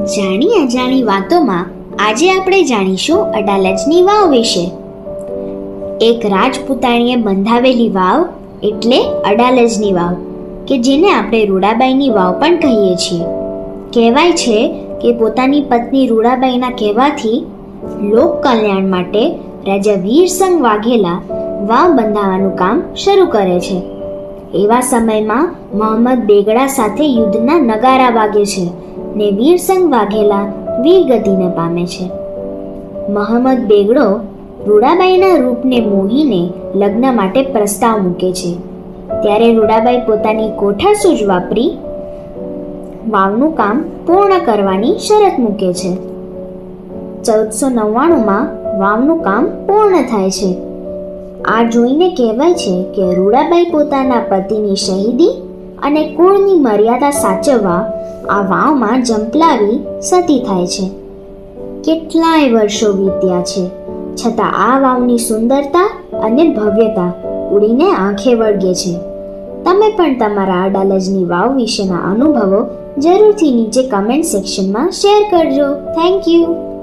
જાણી અજાણી વાતોમાં આજે આપણે જાણીશું અડાલજની વાવ વિશે. એક રાજપૂતાણીએ બંધાવેલી વાવ એટલે અડાલજની વાવ, કે જેને આપણે રૂડાબાઈની વાવ પણ કહીએ છીએ. કહેવાય છે કે પોતાની પત્ની રૂડાબાઈના કહેવાથી લોક કલ્યાણ માટે રાજા વીરસંગ વાઘેલા વાવ બંધાવવાનું કામ શરૂ કરે છે. એવા સમયમાં મોહમ્મદ બેગડા સાથે યુદ્ધના નગારા વાગે છે ને વીરસંગ વાઘેલા વીરગતિને પામે છે. મહંમદ બેગડો રૂડાબાઈના રૂપને મોહીને લગ્ન માટે પ્રસ્તાવ મૂકે છે. ત્યારે રૂડાબાઈ પોતાની કોઠા સૂજ વાપરી વાવનું કામ પૂર્ણ કરવાની શરત મૂકે છે. ચૌદસો નવ્વાણુંમાં વાવનું કામ પૂર્ણ થાય છે. આ જોઈને કહેવાય છે કે રૂડાબાઈ પોતાના પતિની શહીદી અને કુળની મર્યાદા સાચવવા આ વાવમાં જંપલાવી સતી થાય છે. કેટલાય વર્ષો વીત્યા છે. છતાં આ વાવની સુંદરતા અને ભવ્યતા ઉડીને આંખે વળગે છે. તમે પણ તમારા અડાલજની વાવ વિશેના અનુભવો જરૂરથી નીચે કમેન્ટ સેક્શનમાં શેર કરજો. Thank you